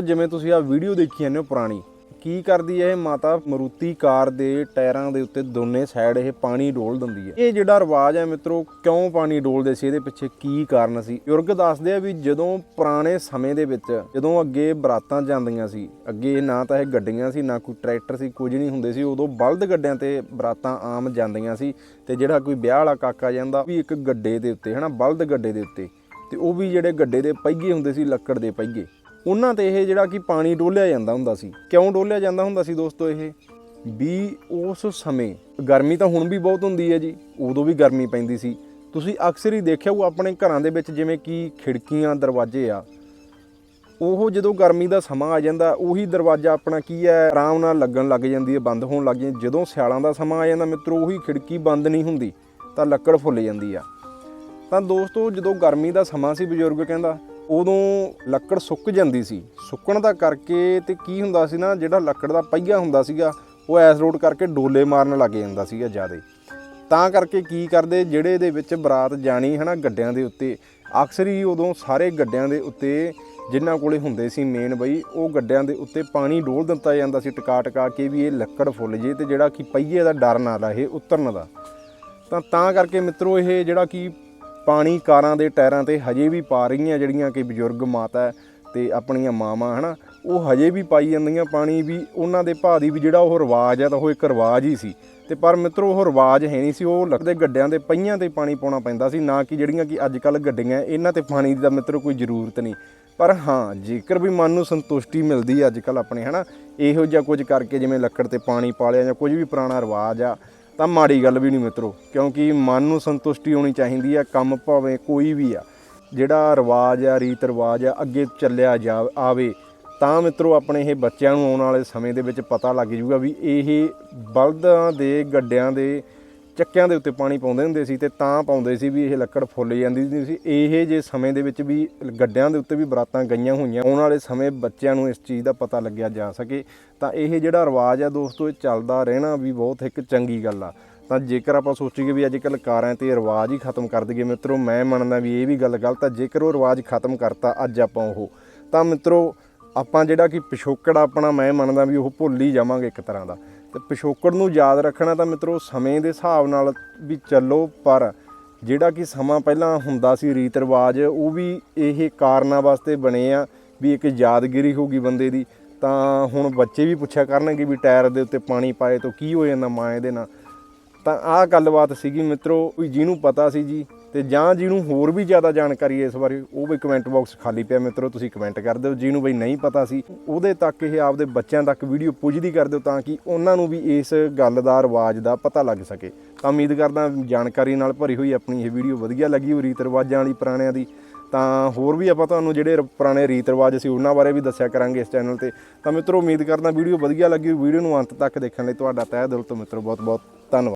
ਜਿਵੇਂ ਤੁਸੀਂ ਆ ਵੀਡੀਓ ਦੇਖੀ ਜਾਂਦੇ ਹੋ ਪੁਰਾਣੀ, ਕੀ ਕਰਦੀ ਹੈ ਇਹ ਮਾਤਾ ਮਰੂਤੀ ਕਾਰ ਦੇ ਟਾਇਰਾਂ ਦੇ ਉੱਤੇ ਦੋਨੇ ਸਾਈਡ ਇਹ ਪਾਣੀ ਡੋਲ ਦਿੰਦੀ ਹੈ। ਇਹ ਜਿਹੜਾ ਰਿਵਾਜ ਹੈ ਮਿੱਤਰੋ, ਕਿਉਂ ਪਾਣੀ ਡੋਲਦੇ ਸੀ, ਇਹਦੇ ਪਿੱਛੇ ਕੀ ਕਾਰਨ ਸੀ? ਬਜ਼ੁਰਗ ਦੱਸਦੇ ਆ ਵੀ ਜਦੋਂ ਪੁਰਾਣੇ ਸਮੇਂ ਦੇ ਵਿੱਚ ਜਦੋਂ ਅੱਗੇ ਬਰਾਤਾਂ ਜਾਂਦੀਆਂ ਸੀ, ਅੱਗੇ ਨਾ ਤਾਂ ਇਹ ਗੱਡੀਆਂ ਸੀ, ਨਾ ਕੋਈ ਟਰੈਕਟਰ ਸੀ, ਕੁਝ ਨਹੀਂ ਹੁੰਦੇ ਸੀ, ਉਦੋਂ ਬਲਦ ਗੱਡਿਆਂ ਤੇ ਬਰਾਤਾਂ ਆਮ ਜਾਂਦੀਆਂ ਸੀ ਤੇ ਜਿਹੜਾ ਕੋਈ ਵਿਆਹ ਵਾਲਾ ਕਾਕਾ ਜਾਂਦਾ ਵੀ ਇੱਕ ਗੱਡੇ ਦੇ ਉੱਤੇ, ਹਨਾ, ਬਲਦ ਗੱਡੇ ਦੇ ਉੱਤੇ ਤੇ ਉਹ ਵੀ ਜਿਹੜੇ ਗੱਡੇ ਦੇ ਪਹੀਏ ਹੁੰਦੇ ਸੀ, ਲੱਕੜ ਦੇ ਪਹੀਏ। ਉਹਨਾਂ ਤੇ ਇਹ ਜਿਹੜਾ ਕਿ ਪਾਣੀ ਡੋਲਿਆ ਜਾਂਦਾ ਹੁੰਦਾ ਸੀ। ਕਿਉਂ ਡੋਲਿਆ ਜਾਂਦਾ ਹੁੰਦਾ ਸੀ ਦੋਸਤੋ ਇਹ? ਵੀ ਉਸ ਸਮੇਂ ਗਰਮੀ ਤਾਂ ਹੁਣ ਵੀ ਬਹੁਤ ਹੁੰਦੀ ਹੈ ਜੀ, ਉਦੋਂ ਵੀ ਗਰਮੀ ਪੈਂਦੀ ਸੀ। ਤੁਸੀਂ ਅਕਸਰ ਹੀ ਦੇਖਿਆ ਉਹ ਆਪਣੇ ਘਰਾਂ ਦੇ ਵਿੱਚ ਜਿਵੇਂ ਕਿ ਖਿੜਕੀਆਂ, ਦਰਵਾਜ਼ੇ ਆ। ਉਹ ਜਦੋਂ ਗਰਮੀ ਦਾ ਸਮਾਂ ਆ ਜਾਂਦਾ, ਉਹੀ ਦਰਵਾਜ਼ਾ ਆਪਣਾ ਕੀ ਹੈ, ਆਰਾਮ ਨਾਲ ਲੱਗਣ ਲੱਗ ਜਾਂਦੀ ਹੈ, ਬੰਦ ਹੋਣ ਲੱਗ ਜਾਂਦੀ ਜਦੋਂ ਸਿਆਲਾਂ ਦਾ ਸਮਾਂ ਆ ਜਾਂਦਾ ਮਿੱਤਰੋ, ਉਹੀ ਖਿੜਕੀ ਬੰਦ ਨਹੀਂ ਹੁੰਦੀ, ਤਾਂ ਲੱਕੜ ਫੁੱਲ ਜਾਂਦੀ ਆ। ਤਾਂ ਦੋਸਤੋ ਜਦੋਂ ਗਰਮੀ ਦਾ ਸਮਾਂ ਸੀ ਬਜ਼ੁਰਗ ਕਹਿੰਦਾ ਉਦੋਂ ਲੱਕੜ ਸੁੱਕ ਜਾਂਦੀ ਸੀ। ਸੁੱਕਣ ਦਾ ਕਰਕੇ ਤੇ ਕੀ ਹੁੰਦਾ ਸੀ ਨਾ, ਜਿਹੜਾ ਲੱਕੜ ਦਾ ਪਹੀਆ ਹੁੰਦਾ ਸੀਗਾ, ਉਹ ਐਸ ਰੋਡ ਕਰਕੇ ਡੋਲੇ ਮਾਰਨ ਲੱਗ ਜਾਂਦਾ ਸੀਗਾ ਜਿਆਦੇ। ਤਾਂ ਕਰਕੇ ਕੀ ਕਰਦੇ, ਜਿਹੜੇ ਦੇ ਵਿੱਚ ਬਰਾਤ ਜਾਣੀ ਹਨਾ ਗੱਡਿਆਂ ਦੇ ਉੱਤੇ, ਅਕਸਰ ਹੀ ਉਦੋਂ ਸਾਰੇ ਗੱਡਿਆਂ ਦੇ ਉੱਤੇ ਜਿਨ੍ਹਾਂ ਕੋਲੇ ਹੁੰਦੇ ਸੀ ਮੇਨ ਬਈ, ਉਹ ਗੱਡਿਆਂ ਦੇ ਉੱਤੇ ਪਾਣੀ ਡੋਲ ਦਿੱਤਾ ਜਾਂਦਾ ਸੀ ਟਿਕਾ ਟਿਕਾ ਕੇ ਵੀ ਇਹ ਲੱਕੜ ਫੁੱਲ ਜੇ ਤੇ ਜਿਹੜਾ ਕਿ ਪਹੀਏ ਦਾ ਡਰ ਨਾ ਰਹੇ, ਉਤਰਨ ਦਾ। ਤਾਂ ਤਾਂ ਕਰਕੇ ਮਿੱਤਰੋ ਇਹ ਜਿਹੜਾ ਕਿ ਪਾਣੀ ਕਾਰਾਂ ਦੇ ਟਾਇਰਾਂ ਤੇ ਹਜੇ ਵੀ ਪਾ ਰਹੀਆਂ ਜਿਹੜੀਆਂ ਕਿ ਬਜ਼ੁਰਗ ਮਾਤਾ ਹੈ ਤੇ ਆਪਣੀਆਂ ਮਾਵਾਂ, ਹਨਾ? ਉਹ ਹਜੇ ਵੀ ਪਾਈ ਜਾਂਦੀਆਂ ਪਾਣੀ ਵੀ ਉਹਨਾਂ ਦੇ ਭਾਅ ਦੀ ਵੀ ਜਿਹੜਾ ਉਹ ਰਿਵਾਜ ਹੈ ਤਾਂ ਉਹ ਇੱਕ ਰਿਵਾਜ ਹੀ ਸੀ। ਤੇ ਪਰ ਮਿੱਤਰੋ, ਉਹ ਰਿਵਾਜ ਹੈ ਨਹੀਂ ਸੀ, ਉਹ ਲੱਗਦੇ ਗੱਡਿਆਂ ਦੇ ਪਈਆਂ ਤੇ ਪਾਣੀ ਪਾਉਣਾ ਪੈਂਦਾ ਸੀ, ਨਾ ਕਿ ਜਿਹੜੀਆਂ ਕਿ ਅੱਜ ਕੱਲ ਗੱਡੀਆਂ, ਇਹਨਾਂ ਤੇ ਪਾਣੀ ਦੀ ਤਾਂ ਮਿੱਤਰੋ ਕੋਈ ਜ਼ਰੂਰਤ ਨਹੀਂ। ਪਰ ਹਾਂ, ਜੇਕਰ ਵੀ ਮਨ ਨੂੰ ਸੰਤੁਸ਼ਟੀ ਮਿਲਦੀ ਹੈ ਅੱਜ ਕੱਲ ਆਪਣੇ, ਹਨਾ? ਇਹੋ ਜਿਹਾ ਕੁਝ ਕਰਕੇ ਜਿਵੇਂ ਲੱਕੜ ਤੇ ਪਾਣੀ ਪਾ ਲਿਆ ਜਾਂ ਕੁਝ ਵੀ ਪੁਰਾਣਾ ਰਿਵਾਜ ਆ ਤਾਂ ਮਾੜੀ ਗੱਲ ਵੀ ਨਹੀਂ ਮਿੱਤਰੋ, ਕਿਉਂਕਿ ਮਨ ਨੂੰ ਸੰਤੁਸ਼ਟੀ ਹੋਣੀ ਚਾਹੀਦੀ ਆ, ਕੰਮ ਭਾਵੇਂ ਕੋਈ ਵੀ ਆ। ਜਿਹੜਾ ਰਿਵਾਜ ਆ, ਰੀਤ ਰਿਵਾਜ ਆ, ਅੱਗੇ ਚੱਲਿਆ ਜਾ, ਆਵੇ, ਤਾਂ ਮਿੱਤਰੋ ਆਪਣੇ ਇਹ ਬੱਚਿਆਂ ਨੂੰ ਆਉਣ ਵਾਲੇ ਸਮੇਂ ਦੇ ਵਿੱਚ ਪਤਾ ਲੱਗ ਜੂਗਾ ਵੀ ਇਹ ਬਲਦਾਂ ਦੇ, ਗੱਡਿਆਂ ਦੇ ਚੱਕਿਆਂ ਦੇ ਉੱਤੇ ਪਾਣੀ ਪਾਉਂਦੇ ਹੁੰਦੇ ਸੀ ਤੇ ਤਾਂ ਪਾਉਂਦੇ ਸੀ ਵੀ ਇਹ ਲੱਕੜ ਫੁੱਲ ਜਾਂਦੀ ਹੁੰਦੀ ਸੀ ਇਹ ਜੇ ਸਮੇਂ ਦੇ ਵਿੱਚ ਵੀ ਗੱਡਿਆਂ ਦੇ ਉੱਤੇ ਵੀ ਬਰਾਤਾਂ ਗਈਆਂ ਹੋਈਆਂ, ਆਉਣ ਵਾਲੇ ਸਮੇਂ ਬੱਚਿਆਂ ਨੂੰ ਇਸ ਚੀਜ਼ ਦਾ ਪਤਾ ਲੱਗਿਆ ਜਾ ਸਕੇ। ਤਾਂ ਇਹ ਜਿਹੜਾ ਰਿਵਾਜ ਆ ਦੋਸਤੋ, ਇਹ ਚੱਲਦਾ ਰਹਿਣਾ ਵੀ ਬਹੁਤ ਇੱਕ ਚੰਗੀ ਗੱਲ ਆ। ਤਾਂ ਜੇਕਰ ਆਪਾਂ ਸੋਚੀਏ ਵੀ ਅੱਜ ਕੱਲ ਕਾਰਾਂ ਤੇ ਰਿਵਾਜ ਹੀ ਖਤਮ ਕਰ ਦਈਏ, ਮਿੱਤਰੋ, ਮੈਂ ਮੰਨਦਾ ਵੀ ਇਹ ਵੀ ਗੱਲ ਗਲਤ ਆ, ਜੇਕਰ ਉਹ ਰਿਵਾਜ ਖਤਮ ਕਰਤਾ ਅੱਜ ਆਪਾਂ ਉਹ, ਤਾਂ ਮਿੱਤਰੋ, ਆਪਾਂ ਜਿਹੜਾ ਕਿ ਪਿਛੋਕੜ ਆਪਣਾ, ਮੈਂ ਮੰਨਦਾ ਵੀ ਉਹ ਭੁੱਲ ਹੀ ਜਾਵਾਂਗੇ ਇੱਕ ਤਰ੍ਹਾਂ ਦਾ। ਤੇ ਪਿਛੋਕੜ ਨੂੰ ਯਾਦ ਰੱਖਣਾ ਤਾਂ ਮਿੱਤਰੋ ਸਮੇਂ ਦੇ ਹਿਸਾਬ ਨਾਲ ਵੀ ਚੱਲੋ, ਪਰ ਜਿਹੜਾ ਕਿ ਸਮਾਂ ਪਹਿਲਾਂ ਹੁੰਦਾ ਸੀ, ਰੀਤ ਰਿਵਾਜ, ਉਹ ਵੀ ਇਹ ਕਾਰਨਾਂ ਵਾਸਤੇ ਬਣੇ ਆ ਵੀ ਇੱਕ ਯਾਦਗਿਰੀ ਹੋਊਗੀ ਬੰਦੇ ਦੀ। ਤਾਂ ਹੁਣ ਬੱਚੇ ਵੀ ਪੁੱਛਿਆ ਕਰਨਗੇ ਵੀ ਟਾਇਰ ਦੇ ਉੱਤੇ ਪਾਣੀ ਪਾਏ ਤਾਂ ਕੀ ਹੋ ਜਾਂਦਾ ਮਾਂ ਇਹਦੇ ਨਾਲ। ਤਾਂ ਆਹ ਗੱਲਬਾਤ ਸੀਗੀ ਮਿੱਤਰੋ, ਵੀ ਜਿਹਨੂੰ ਪਤਾ ਸੀ ਜੀ ਤੇ ਜਾਂ ਜਿਹਨੂੰ ਹੋਰ ਵੀ ਜ਼ਿਆਦਾ ਜਾਣਕਾਰੀ ਹੈ ਇਸ ਬਾਰੇ ਉਹ ਵੀ ਕਮੈਂਟ ਬਾਕਸ ਖਾਲੀ ਪਿਆ ਮਿੱਤਰੋ, ਤੁਸੀਂ ਕਮੈਂਟ ਕਰ ਦਿਓ। ਜਿਹਨੂੰ ਬਈ ਨਹੀਂ ਪਤਾ ਸੀ, ਉਹਦੇ ਤੱਕ ਇਹ ਆਪਦੇ ਬੱਚਿਆਂ ਤੱਕ ਵੀਡੀਓ ਪੁੱਜਦੀ ਕਰ ਦਿਓ ਤਾਂ ਕਿ ਉਹਨਾਂ ਨੂੰ ਵੀ ਇਸ ਗੱਲ ਦਾ ਰਿਵਾਜ ਦਾ ਪਤਾ ਲੱਗ ਸਕੇ। ਤਾਂ ਉਮੀਦ ਕਰਦਾ ਜਾਣਕਾਰੀ ਨਾਲ ਭਰੀ ਹੋਈ ਆਪਣੀ ਇਹ ਵੀਡੀਓ ਵਧੀਆ ਲੱਗੀ ਹੋ ਰੀਤ ਰਿਵਾਜਾਂ ਵਾਲੀ ਪੁਰਾਣਿਆਂ ਦੀ। ਤਾਂ ਹੋਰ ਵੀ ਆਪਾਂ ਤੁਹਾਨੂੰ ਜਿਹੜੇ ਰ- ਪੁਰਾਣੇ ਰੀਤ ਰਿਵਾਜ ਸੀ ਉਹਨਾਂ ਬਾਰੇ ਵੀ ਦੱਸਿਆ ਕਰਾਂਗੇ ਇਸ ਚੈਨਲ ਤੇ। ਤਾਂ ਮਿੱਤਰੋ, ਉਮੀਦ ਕਰਦਾ ਵੀਡੀਓ ਵਧੀਆ ਲੱਗੀ ਵੀਡੀਓ ਨੂੰ ਅੰਤ ਤੱਕ ਦੇਖਣ ਲਈ ਤੁਹਾਡਾ ਤਹਿ ਦਿਲ ਤੋਂ ਮਿੱਤਰੋ ਬਹੁਤ ਬਹੁਤ ਧੰਨਵਾਦ।